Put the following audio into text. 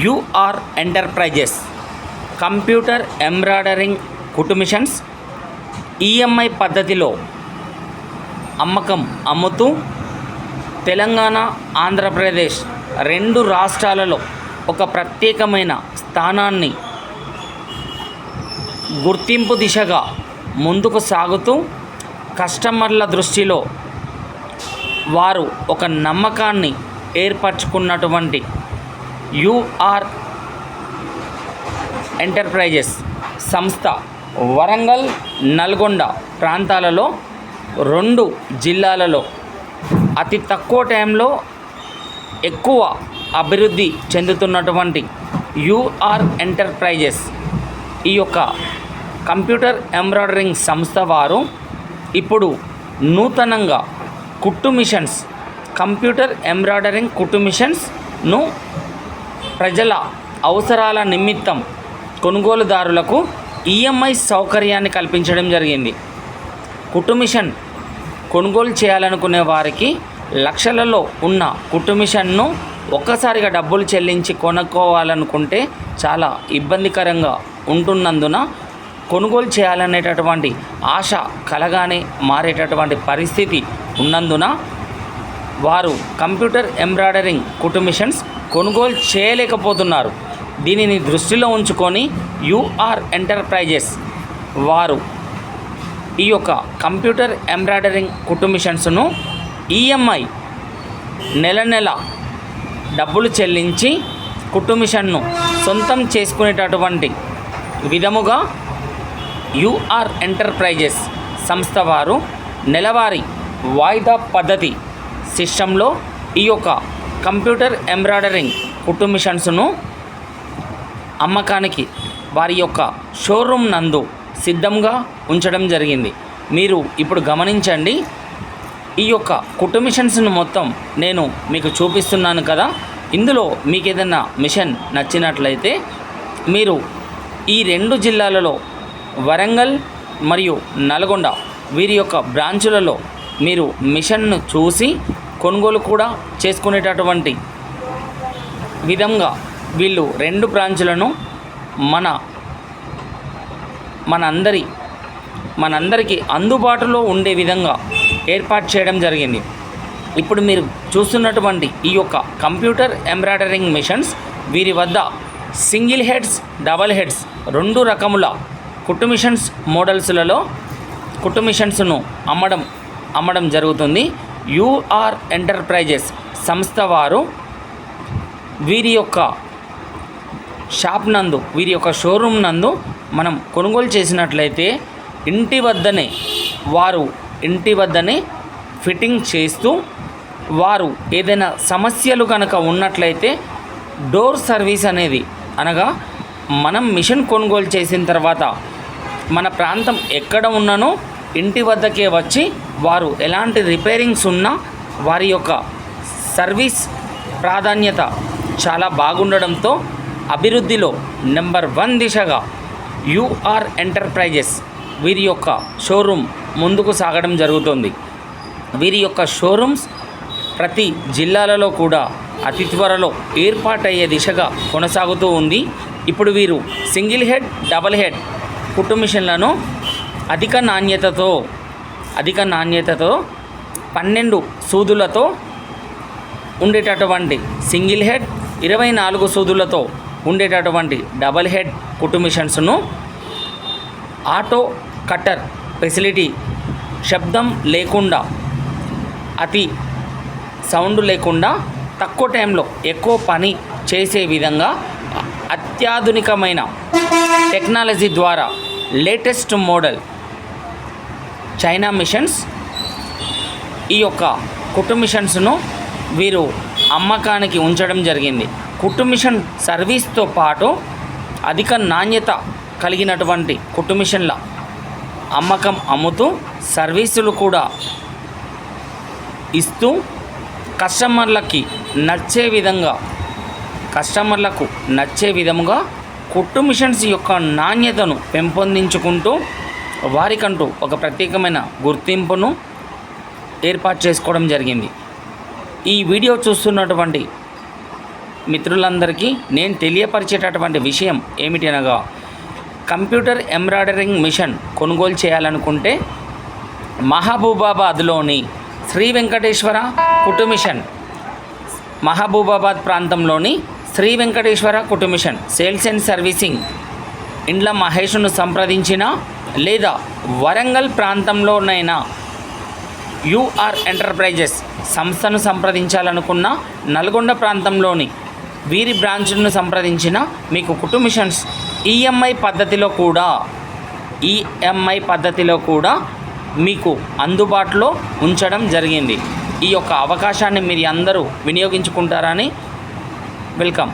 UR enterprises. Computer embroidering కుటుమిషన్స్ EMI పద్ధతిలో అమ్మకం అమ్ముతూ తెలంగాణ ఆంధ్రప్రదేశ్ రెండు రాష్ట్రాలలో ఒక ప్రత్యేకమైన స్థానాన్ని గుర్తింపు దిశగా ముందుకు సాగుతూ కస్టమర్ల దృష్టిలో వారు ఒక నమ్మకాన్ని ఏర్పరచుకున్నటువంటి యూఆర్ ఎంటర్ప్రైజెస్ సంస్థ వరంగల్ నల్గొండ ప్రాంతాలలో రెండు జిల్లాలలో. అతి తక్కువ టైంలో ఎక్కువ అభివృద్ధి చెందుతున్నటువంటి యూఆర్ ఎంటర్ప్రైజెస్. ఈ యొక్క కంప్యూటర్ ఎంబ్రాయిడరింగ్ సంస్థ వారు ఇప్పుడు నూతనంగా కుట్టు మిషన్స్ కంప్యూటర్ ఎంబ్రాయిడరింగ్ కుట్టు మిషన్స్ను ప్రజల అవసరాల నిమిత్తం కొనుగోలుదారులకు ఈఎంఐ సౌకర్యాన్ని కల్పించడం జరిగింది. కుటుమిషన్ కొనుగోలు చేయాలనుకునే వారికి లక్షలలో ఉన్న కుట్టుమిషన్ను ఒక్కసారిగా డబ్బులు చెల్లించి కొనుక్కోవాలనుకుంటే చాలా ఇబ్బందికరంగా ఉంటున్నందున కొనుగోలు చేయాలనేటటువంటి ఆశ కలగానే మారేటటువంటి పరిస్థితి ఉన్నందున వారు కంప్యూటర్ ఎంబ్రాయిడరింగ్ కుట్టు మిషన్స్ కొనుగోలు చేయలేకపోతున్నారు. దీనిని దృష్టిలో ఉంచుకొని యూఆర్ ఎంటర్ప్రైజెస్ వారు ఈ యొక్క కంప్యూటర్ ఎంబ్రాయిడరింగ్ కుట్టు మిషన్స్ను ఈఎంఐ నెల నెల డబ్బులు చెల్లించి కుట్టు మిషన్ను సొంతం చేసుకునేటటువంటి విధముగా యూఆర్ ఎంటర్ప్రైజెస్ సంస్థ వారు నెలవారీ వాయిదా పద్ధతి సిస్టంలో ఈ యొక్క కంప్యూటర్ ఎంబ్రాయిడరింగ్ కుట్టు మిషన్స్ను అమ్మకానికి వారి యొక్క షోరూమ్ నందు సిద్ధంగా ఉంచడం జరిగింది. మీరు ఇప్పుడు గమనించండి ఈ యొక్క కుట్టు మిషన్స్ను మొత్తం నేను మీకు చూపిస్తున్నాను కదా. ఇందులో మీకు ఏదైనా మిషన్ నచ్చినట్లయితే మీరు ఈ రెండు జిల్లాలలో వరంగల్ మరియు నల్గొండ వీరి యొక్క బ్రాంచులలో మీరు మిషన్ను చూసి కొనుగోలు కూడా చేసుకునేటటువంటి విధంగా వీళ్ళు రెండు బ్రాంచులను మన మనందరి మనందరికీ అందుబాటులో ఉండే విధంగా ఏర్పాటు చేయడం జరిగింది. ఇప్పుడు మీరు చూస్తున్నటువంటి ఈ యొక్క కంప్యూటర్ ఎంబ్రాయిడరింగ్ మిషన్స్ వీరి వద్ద సింగిల్ హెడ్స్ డబల్ హెడ్స్ రెండు రకముల కుట్టు మిషన్స్ మోడల్స్లలో కుట్టు మిషన్స్ను అమ్మడం అమ్మడం జరుగుతుంది. యూఆర్ ఎంటర్ప్రైజెస్ సంస్థ వారు వీరి యొక్క షాప్ నందు వీరి యొక్క షోరూమ్ నందు మనం కొనుగోలు చేసినట్లయితే ఇంటి వద్దనే వారు ఇంటి వద్దనే ఫిట్టింగ్ చేస్తూ వారు ఏదైనా సమస్యలు కనుక ఉన్నట్లయితే డోర్ సర్వీస్ అనేది అనగా మనం మిషన్ కొనుగోలు చేసిన తర్వాత మన ప్రాంతం ఎక్కడ ఉన్నానో ఇంటి వద్దకే వచ్చి వారు ఎలాంటి రిపేరింగ్స్ ఉన్నా వారి యొక్క సర్వీస్ ప్రాధాన్యత చాలా బాగుండడంతో అభివృద్ధిలో నెంబర్ వన్ దిశగా యూఆర్ ఎంటర్ప్రైజెస్ వీరి యొక్క షోరూమ్ ముందుకు సాగడం జరుగుతుంది. వీరి యొక్క షోరూమ్స్ ప్రతి జిల్లాలలో కూడా అతి త్వరలో ఏర్పాటయ్యే దిశగా కొనసాగుతూ ఉంది. ఇప్పుడు వీరు సింగిల్ హెడ్ డబల్ హెడ్ కుట్టు మిషన్లను అధిక నాణ్యతతో అధిక నాణ్యతతో పన్నెండు సూదులతో ఉండేటటువంటి సింగిల్ హెడ్ ఇరవై నాలుగు సూదులతో ఉండేటటువంటి డబల్ హెడ్ కుట్టు మిషన్స్ను ఆటో కట్టర్ ఫెసిలిటీ శబ్దం లేకుండా అతి సౌండ్ లేకుండా తక్కువ టైంలో ఎక్కువ పని చేసే విధంగా అత్యాధునికమైన టెక్నాలజీ ద్వారా లేటెస్ట్ మోడల్ చైనా మిషన్స్ ఈ యొక్క కుట్టు మిషన్స్ను వీరు అమ్మకానికి ఉంచడం జరిగింది. కుట్టు మిషన్ సర్వీస్తో పాటు అధిక నాణ్యత కలిగినటువంటి కుట్టు మిషన్ల అమ్మకం అమ్ముతూ సర్వీసులు కూడా ఇస్తూ కస్టమర్లకి నచ్చే విధంగా కస్టమర్లకు నచ్చే విధముగా కుట్టు మిషన్స్ యొక్క నాణ్యతను పెంపొందించుకుంటూ వారికంటూ ఒక ప్రత్యేకమైన గుర్తింపును ఏర్పాటు చేసుకోవడం జరిగింది. ఈ వీడియో చూస్తున్నటువంటి మిత్రులందరికీ నేను తెలియపరిచేటటువంటి విషయం ఏమిటి అనగా కంప్యూటర్ ఎంబ్రాయిడరింగ్ మిషన్ కొనుగోలు చేయాలనుకుంటే మహబూబాబాద్లోని శ్రీ వెంకటేశ్వర కుటుమిషన్ మహబూబాబాద్ ప్రాంతంలోని శ్రీ వెంకటేశ్వర కుటుమిషన్ సేల్స్ అండ్ సర్వీసింగ్ ఇండ్ల మహేష్ను సంప్రదించిన లేదా వరంగల్ ప్రాంతంలోనైనా యూఆర్ ఎంటర్ప్రైజెస్ సంస్థను సంప్రదించాలనుకున్న నల్గొండ ప్రాంతంలోని వీరి బ్రాంచ్ను సంప్రదించిన మీకు కుటుంబిషన్స్ ఈఎంఐ పద్ధతిలో కూడా ఈఎంఐ పద్ధతిలో కూడా మీకు అందుబాటులో ఉంచడం జరిగింది. ఈ యొక్క అవకాశాన్ని మీరు అందరూ వినియోగించుకుంటారని వెల్కమ్.